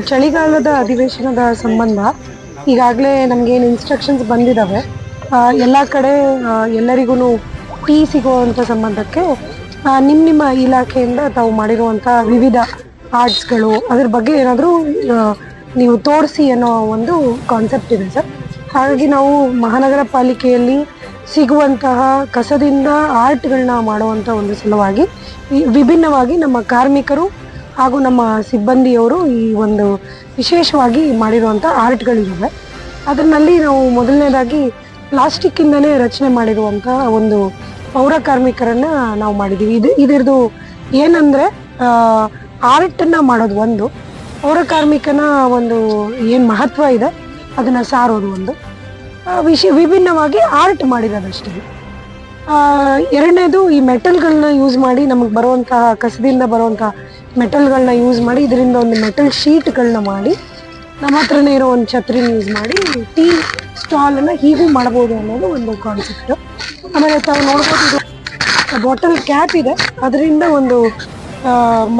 ಚಳಿಗಾಲದ ಅಧಿವೇಶನದ ಸಂಬಂಧ ಈಗಾಗಲೇ ನಮಗೇನು ಇನ್ಸ್ಟ್ರಕ್ಷನ್ಸ್ ಬಂದಿದ್ದಾವೆ ಎಲ್ಲ ಕಡೆ ಎಲ್ಲರಿಗೂ ಟೀ ಸಿಗುವಂಥ ಸಂಬಂಧಕ್ಕೆ ನಿಮ್ಮ ನಿಮ್ಮ ಇಲಾಖೆಯಿಂದ ತಾವು ಮಾಡಿರುವಂಥ ವಿವಿಧ ಆರ್ಟ್ಸ್ಗಳು ಅದ್ರ ಬಗ್ಗೆ ಏನಾದರೂ ನೀವು ತೋರಿಸಿ ಅನ್ನೋ ಒಂದು ಕಾನ್ಸೆಪ್ಟ್ ಇದೆ ಸರ್. ಹಾಗಾಗಿ ನಾವು ಮಹಾನಗರ ಪಾಲಿಕೆಯಲ್ಲಿ ಸಿಗುವಂತಹ ಕಸದಿಂದ ಆರ್ಟ್ಗಳನ್ನ ಮಾಡುವಂಥ ಒಂದು ಸಲುವಾಗಿ ವಿಭಿನ್ನವಾಗಿ ನಮ್ಮ ಕಾರ್ಮಿಕರು ಹಾಗೂ ನಮ್ಮ ಸಿಬ್ಬಂದಿಯವರು ಈ ಒಂದು ವಿಶೇಷವಾಗಿ ಮಾಡಿರುವಂಥ ಆರ್ಟ್ಗಳಿದ್ದಾವೆ. ಅದರಲ್ಲಿ ನಾವು ಮೊದಲನೇದಾಗಿ ಪ್ಲಾಸ್ಟಿಕ್ಕಿಂದನೇ ರಚನೆ ಮಾಡಿರುವಂಥ ಒಂದು ಪೌರ ಕಾರ್ಮಿಕರನ್ನು ನಾವು ಮಾಡಿದ್ದೀವಿ. ಇದು ಇದರದು ಏನಂದರೆ ಆರ್ಟನ್ನು ಮಾಡೋದು ಒಂದು. ಪೌರ ಕಾರ್ಮಿಕನ ಒಂದು ಏನು ಮಹತ್ವ ಇದೆ, ಅದನ್ನು ಸಾರೋದು ಒಂದು. ವಿಶಿ, ವಿಭಿನ್ನವಾಗಿ ಆರ್ಟ್ ಮಾಡಿರೋದಷ್ಟೇ. ಎರಡನೇದು ಈ ಮೆಟಲ್ಗಳನ್ನ ಯೂಸ್ ಮಾಡಿ ನಮಗೆ ಬರುವಂತಹ, ಕಸದಿಂದ ಬರುವಂತಹ ಮೆಟಲ್ಗಳನ್ನ ಯೂಸ್ ಮಾಡಿ, ಇದರಿಂದ ಒಂದು ಮೆಟಲ್ ಶೀಟ್ಗಳನ್ನ ಮಾಡಿ, ನಮ್ಮ ಹತ್ರನೇ ಇರೋ ಒಂದು ಛತ್ರಿನ ಯೂಸ್ ಮಾಡಿ ಟೀ ಸ್ಟಾಲನ್ನು ಹೀಗೂ ಮಾಡ್ಬೋದು ಅನ್ನೋದು ಒಂದು ಕಾನ್ಸೆಪ್ಟು ಆಮೇಲೆ ತಾವು ನೋಡ್ಬೋದು ಇದು ಬಾಟಲ್ ಕ್ಯಾಪ್ ಇದೆ. ಅದರಿಂದ ಒಂದು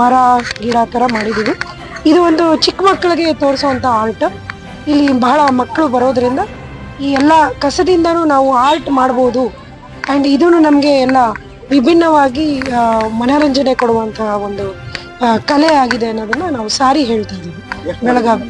ಮರ, ಗಿಡ ಥರ ಮಾಡಿದ್ದೀವಿ. ಇದು ಒಂದು ಚಿಕ್ಕ ಮಕ್ಕಳಿಗೆ ತೋರಿಸುವಂಥ ಆರ್ಟ್. ಇಲ್ಲಿ ಬಹಳ ಮಕ್ಕಳು ಬರೋದ್ರಿಂದ ಈ ಎಲ್ಲ ಕಸದಿಂದನೂ ನಾವು ಆರ್ಟ್ ಮಾಡ್ಬೋದು. ಆ್ಯಂಡ್ ಇದೂ ನಮಗೆ ಎಲ್ಲ ವಿಭಿನ್ನವಾಗಿ ಮನೋರಂಜನೆ ಕೊಡುವಂತಹ ಒಂದು ಕಲೆ ಆಗಿದೆ ಅನ್ನೋದನ್ನ ನಾವು ಸಾರಿ ಹೇಳ್ತಾ ಇದ್ದೀವಿ. ಬೆಳಗಾವಿ.